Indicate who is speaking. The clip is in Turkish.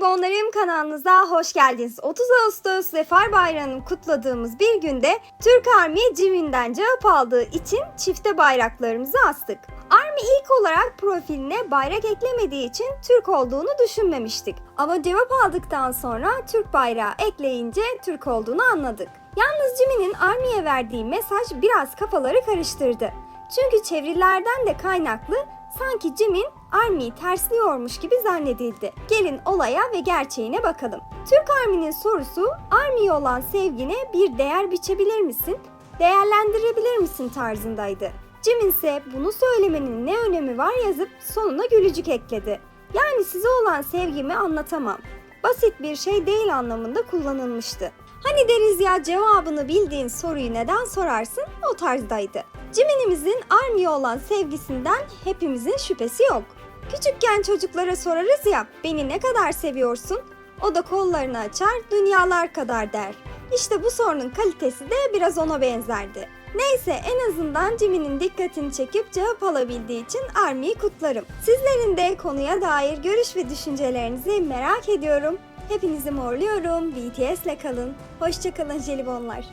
Speaker 1: Jelibonlarım kanalınıza hoş geldiniz. 30 Ağustos Zafer Bayramı'nı kutladığımız bir günde Türk Army Civin'den cevap aldığı için çifte bayraklarımızı astık. Army ilk olarak profiline bayrak eklemediği için Türk olduğunu düşünmemiştik. Ama cevap aldıktan sonra Türk bayrağı ekleyince Türk olduğunu anladık. Yalnız Jimmy'nin Army'ye verdiği mesaj biraz kafaları karıştırdı. Çünkü çevirilerden de kaynaklı sanki Jim'in Army'yi tersliyormuş gibi zannedildi. Gelin olaya ve gerçeğine bakalım. Türk Army'nin sorusu Army'ye olan sevgine bir değer biçebilir misin? Değerlendirebilir misin tarzındaydı. Jim ise bunu söylemenin ne önemi var yazıp sonuna gülücük ekledi. Yani size olan sevgimi anlatamam. Basit bir şey değil anlamında kullanılmıştı. Hani deriz ya cevabını bildiğin soruyu neden sorarsın o tarzdaydı. Jimin'imizin Army'ye olan sevgisinden hepimizin şüphesi yok. Küçükken çocuklara sorarız ya beni ne kadar seviyorsun? O da kollarını açar dünyalar kadar der. İşte bu sorunun kalitesi de biraz ona benzerdi. Neyse en azından Jimmy'nin dikkatini çekip cevap alabildiği için Army'yi kutlarım. Sizlerin de konuya dair görüş ve düşüncelerinizi merak ediyorum. Hepinizi morluyorum. BTS'le kalın. Hoşçakalın jelibonlar.